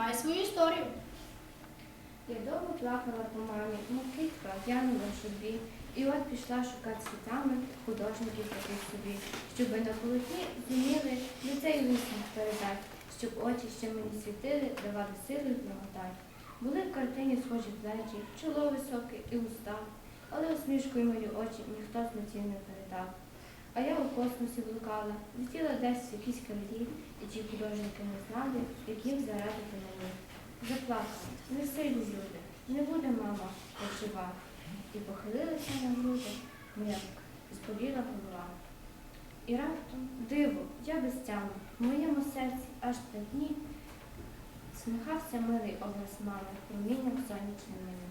має свою історію. Я довго плакала по мамі, мов китка, глянула в собі, і от пішла шукати світами художників таких собі, щоби на полотні зуміли лицей висновок передати, щоб очі ще мені світили, давали сили благодать. Були в картині схожі плечі, чоло високе і уста, але усмішкою мої очі ніхто з не передав. А я у космосі блукала, летіла десь в якісь краї, і ті художники не знали, як їх зарадити на них. Заплакала, не сильні люди, не буде мама жива. І похилилася на груди, моя зболіла голова. І раптом диво, я без тями, в моєму серці аж три дні сміхався милий образ мами, промінням сонячним мені.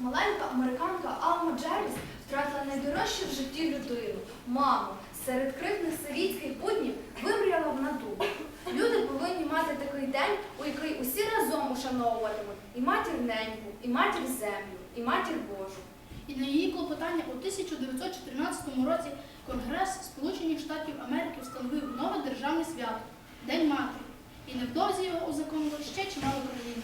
Маленька американка Алма Джервіс втратила найдорожче в житті людину маму. Серед крикних сирійських буднів вимріяла вона тут. Люди повинні мати такий день, у який усі разом ушановуватимуть і матір неньку, і матір землю, і матір Божу. І на її клопотання у 1914 році Конгрес Сполучених Штатів Америки встановив нове державне свято День матері. І невдовзі його узаконило ще чимало країн.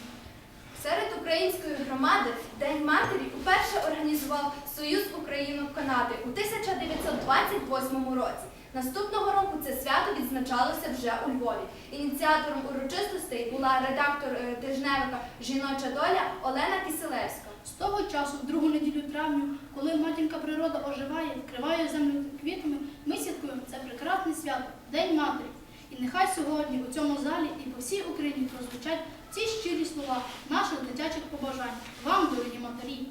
Серед української громади День матері уперше організував Союз Українок Канади у 1928 році. Наступного року це свято відзначалося вже у Львові. Ініціатором урочистостей була редактор е, тижневика Жіноча доля Олена Киселевська. З того часу, в другу неділю травню, коли матінка природа оживає, вкриває землю квітами, ми святкуємо це прекрасне свято День матері. І нехай сьогодні у цьому залі і по всій Україні прозвучать ці щирі слова наших дитячих побажань. Вам, дорогі матері!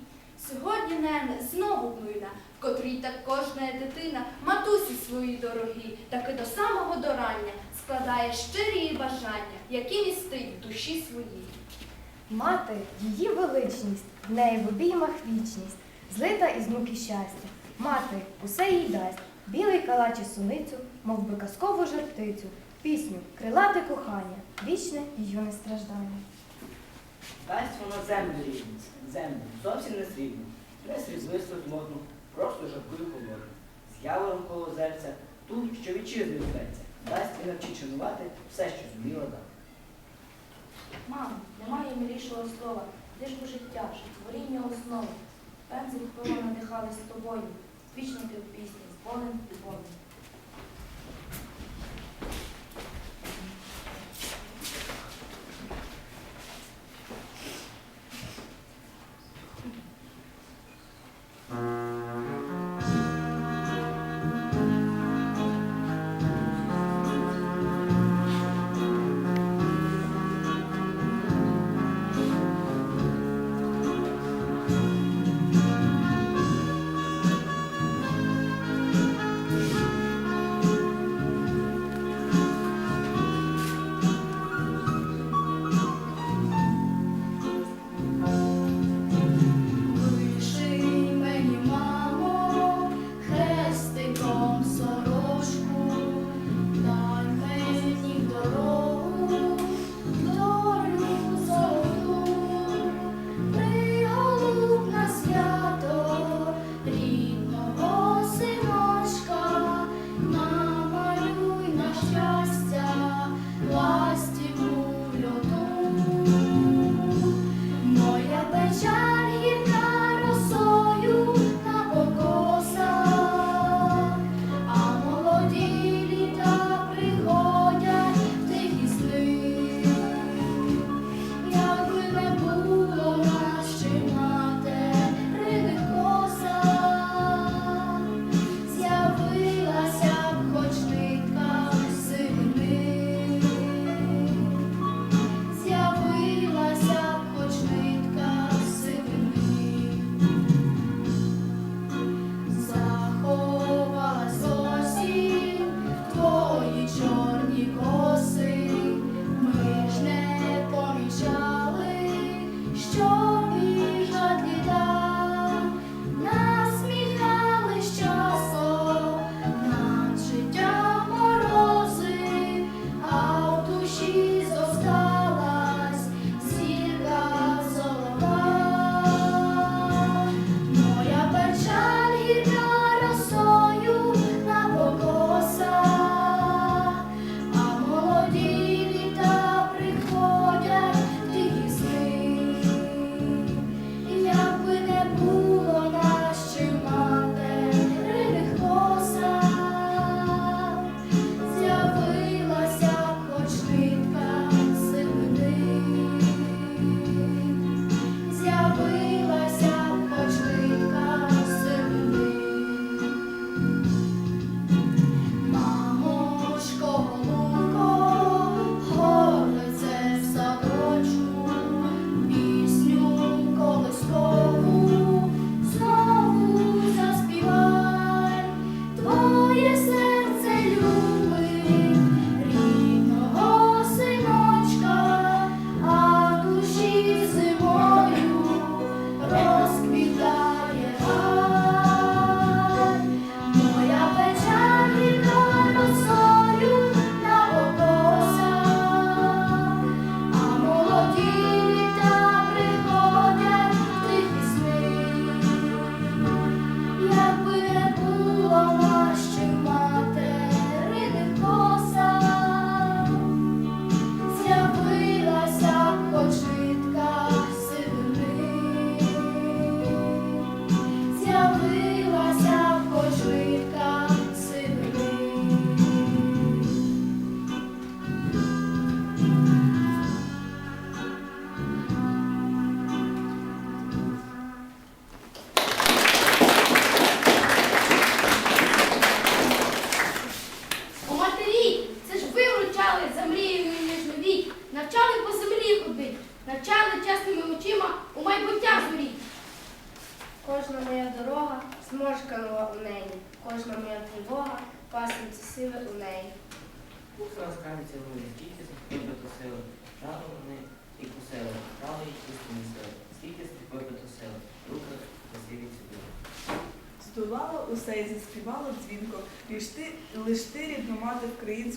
Сьогодні, нене, знову війна, в котрій так кожна дитина матусі свої дорогі, таки до самого дорання складає щирі бажання, які містить в душі своїй. Мати, її величність, в неї в обіймах вічність, злита із муки щастя. Мати усе їй дасть, білий калач і суницю, мов би казкову жартицю, пісню, крилате кохання, вічне і юне страждання. Дасть вона землю рівну, землю, зовсім не срібну, не сріблисту модну, просто жабкою холодну. З явором коло зерця, ту, що вітчизною зветься, дасть і навчить шанувати все, що зуміла дати. Мамо, немає милішого слова, де ж бо життя, що творіння основи. Пензель хвило надихались тобою, вічно ти в пісні, з болем і болем.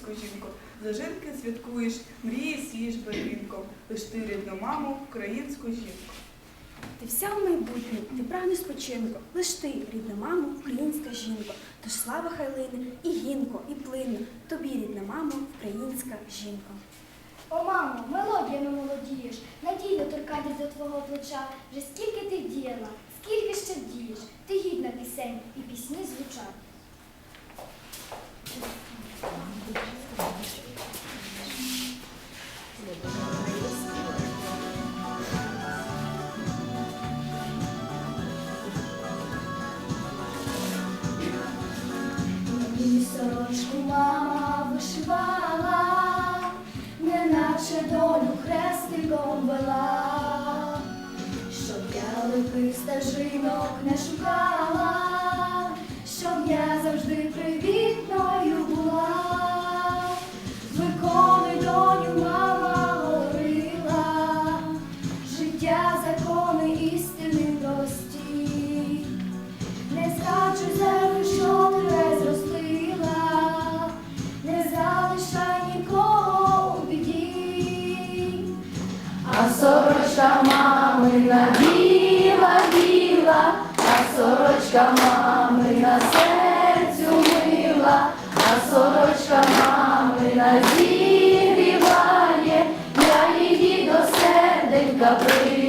українську за Зажинки святкуєш, мрії сієш барвінком, лиш ти рідну маму, українську жінку. Ти вся в майбутнє, ти прагнеш спочинку, лиш ти, рідна мама, українська жінка. Тож слава Хайлини, і гінко, і плинно. Тобі, рідна мама, українська жінка. О, мамо, мелодіями молодієш, надійно торкання за твого плеча. Вже скільки ти діяла, скільки ще дієш, ти гідна пісень і пісні звучать. Сорочку мама вишивала, неначе долю хрестиком вела, щоб я лихих стежинок не шукала. сорочка мамина біла, біла, а сорочка мамина серцю мила, а сорочка мамина зігріває, я її до серденька прийду.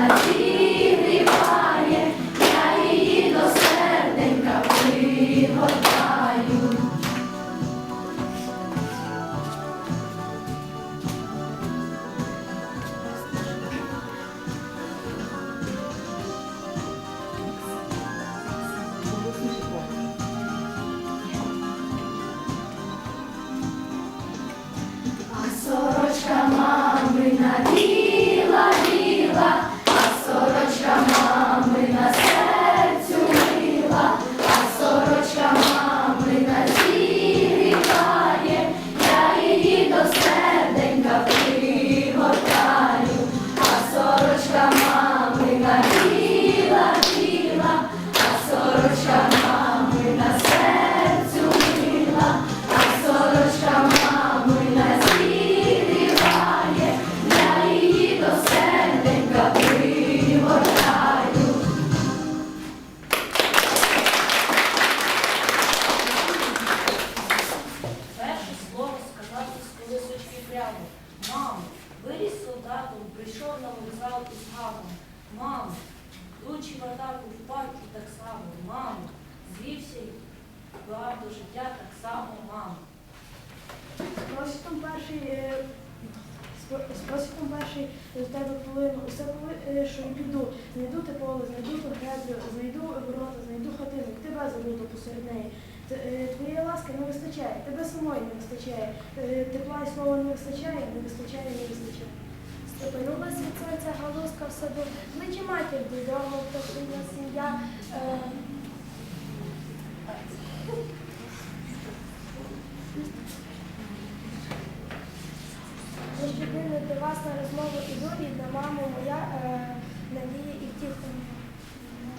감사합니다. Спосібом перший до тебе полину, усе коли, що піду. Знайду те поле, знайду ту греблю, знайду ворота, знайду хатинок, тебе забуду посеред неї. Е, Твоєї ласки не вистачає, тебе самої не вистачає. Е, Тепла і слова не вистачає, не вистачає, не вистачає. Степанулась від сонця галузка в саду, кличе матір додому, пташина сім'я. Е, Щоденно до вас на розмову іду, рідна мамо моя е, надія і втіха.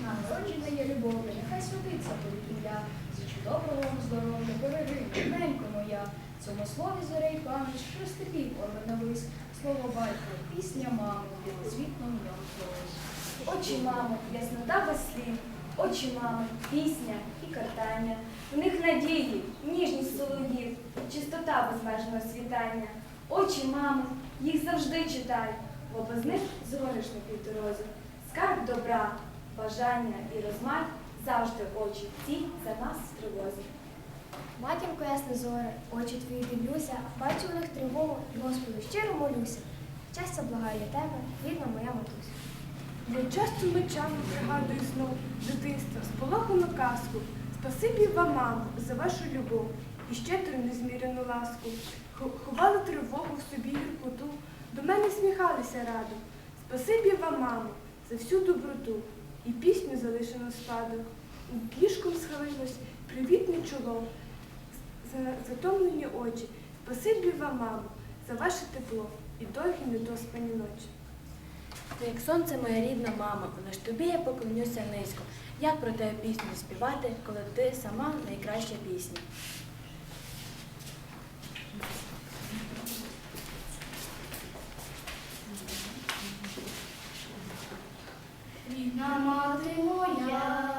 Народжена є любов'я, нехай святиться буде ім'я. Зичу доброго вам здоров'я, бережи, рідненько моя. Цьому слові зорей пам'ять, що степів орвиновись, слово батько, пісня мами, білозвітно в ньому колись. Очі мами, яснота без слів, очі мами, пісня і картання. В них надії, ніжність солов'їв, чистота безмежного світання. Очі мами, їх завжди читай, бо без них згориш на півдорозі. Скарб добра, бажання і розмах завжди очі ці за нас в тривозі. Матінко ясне зоре, очі твої дивлюся, бачу у них тривогу, і Господу щиро молюся. Щастя благаю для тебе, рідна моя матуся. Я часто ночами пригадую знов дитинства, сполохану казку. Спасибі вам, мамо, за вашу любов і щедру незмірену ласку. Хо- Ховали тривогу в собі гіркоту, до мене сміхалися радо. Спасибі вам, мамо, за всю доброту і пісню залишену спадок. Ліжком схилилось привітне чоло, затомлені очі. Спасибі вам, мамо, за ваше тепло і довгі недоспані ночі. Ти як сонце, моя рідна мама, лиш тобі я поклонюся низько. Як про тебе пісню співати, коли ти сама найкраща пісня? Рідна мати моя,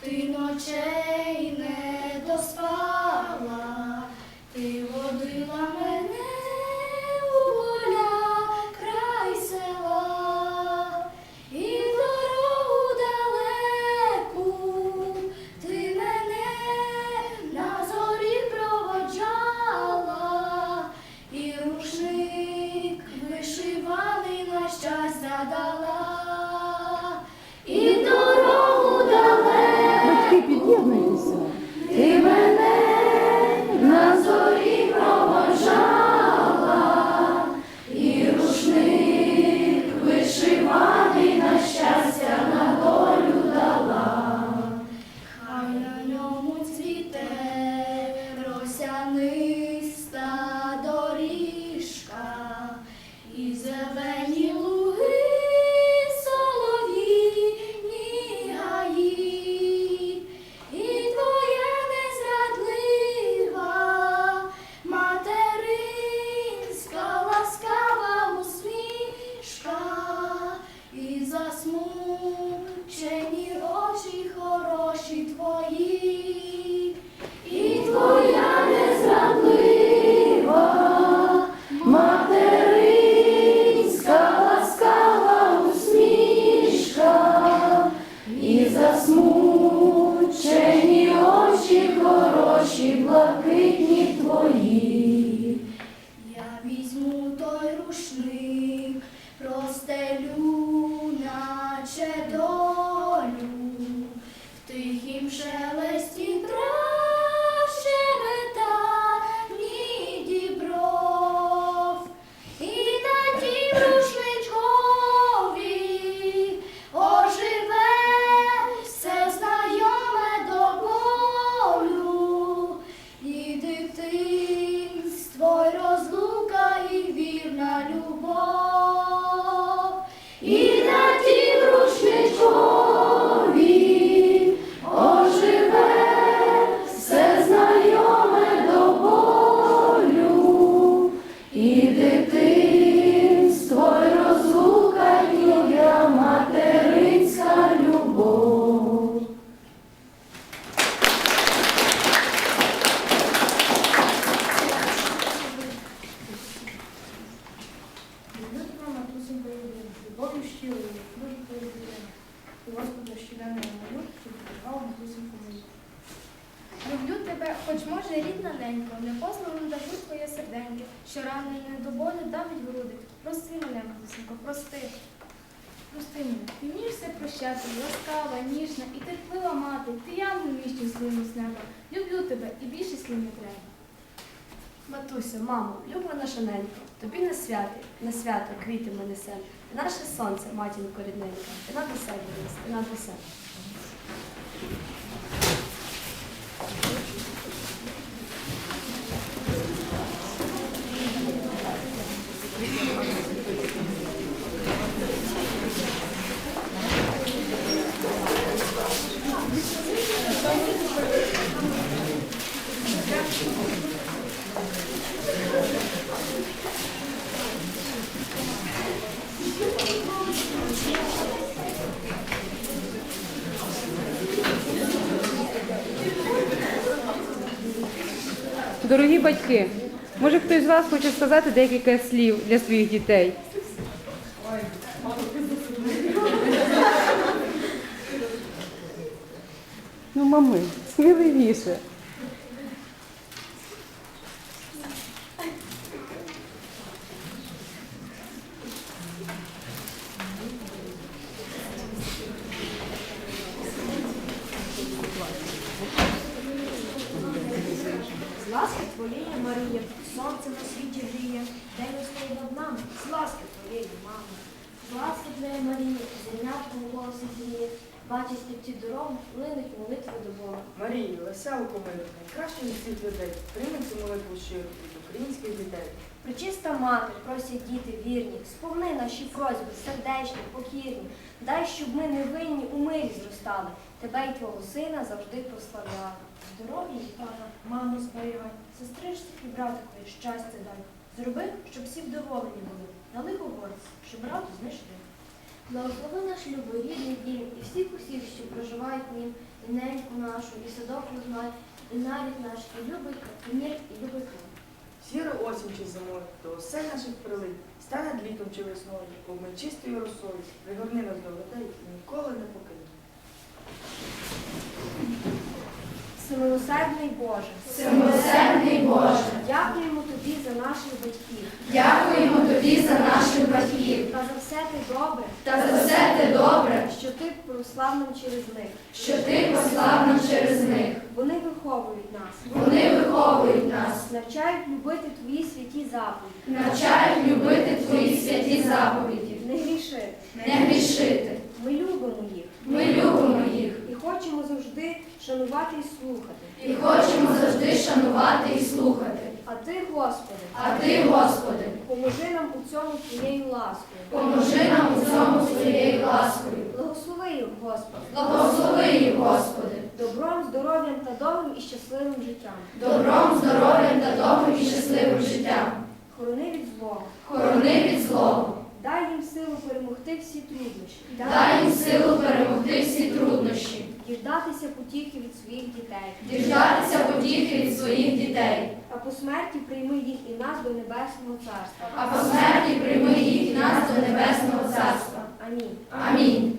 ти ночей не доспала, хороші, блакитні твої. Ніжна і терплива мати, ти явно міщу щасливий з неба. Люблю тебе і більше слів не треба. Матуся, мамо, люба наша ненька, тобі на свято, на свято квіти ми несем. Ти наше сонце, матінко рідненька, ти над усе нас, ти над усе. Дорогі батьки, може хтось з вас хоче сказати декілька слів для своїх дітей? Ну, мами, сміливіше. З ласки твоєї, Марія, сонце на світі гріє, день стоїть над нами, з ласки твоєї, мамо. З ласки зернятко голоси зріє, бачить степці дорогу, линуть молитви до Бога. Марію, веселку милу, найкраще від всіх людей, прийми цю молитву щиру від українських дітей. Пречиста мати, просять діти вірні, сповни наші просьби, сердечні, покірні. Дай, щоб ми невинні у мирі зростали, тебе й твого сина завжди прославляли. Здоров'я і тата, мамо зберігай, сестричці і братикові щастя дай. Зроби, щоб всі вдоволені були, на лихо щоб брату знайшли. Благослови наш любий рідний дім і всіх усіх, що проживають в нім, і неньку нашу, і садок розмай, і навіть наш, і любить, мір, і любить Бог. Сіра осінь чи зимою, то осель наших прилип, стане літом чи весною, обмий чистою росою, пригорни нас до людей і ніколи не покинь. Всемилосердний Боже, Всемилосердний Боже, дякуємо тобі за наших батьків. дякуємо тобі за наших батьків Та за все ти добре, та за все те добре, що ти прослав нам через них. що ти послав нам через них. Вони виховують нас, Вони виховують нас, навчають любити твої святі заповіді, навчають любити твої святі заповіді, не грішити. не грішити. Ми любимо їх Ми любимо їх хочемо завжди шанувати і слухати. і хочемо завжди шанувати і слухати. А ти, Господи, А ти, Господи, поможи нам у цьому твоєю ласкою. поможи нам у цьому своєю ласкою. Благослови їх, Господи, Благослови їх, Господи, добром, здоров'ям та довгим і щасливим життям. добром, здоров'ям та довгим і щасливим життям. Хорони від злого. Хорони від злого. Дай їм силу перемогти всі труднощі. Дай їм силу перемогти всі труднощі, діждатися потіхи від своїх дітей, діждатися потіхи від своїх дітей, а по смерті прийми їх і нас до Небесного Царства. А по смерті прийми їх і нас до Небесного Царства. Амінь. Амінь.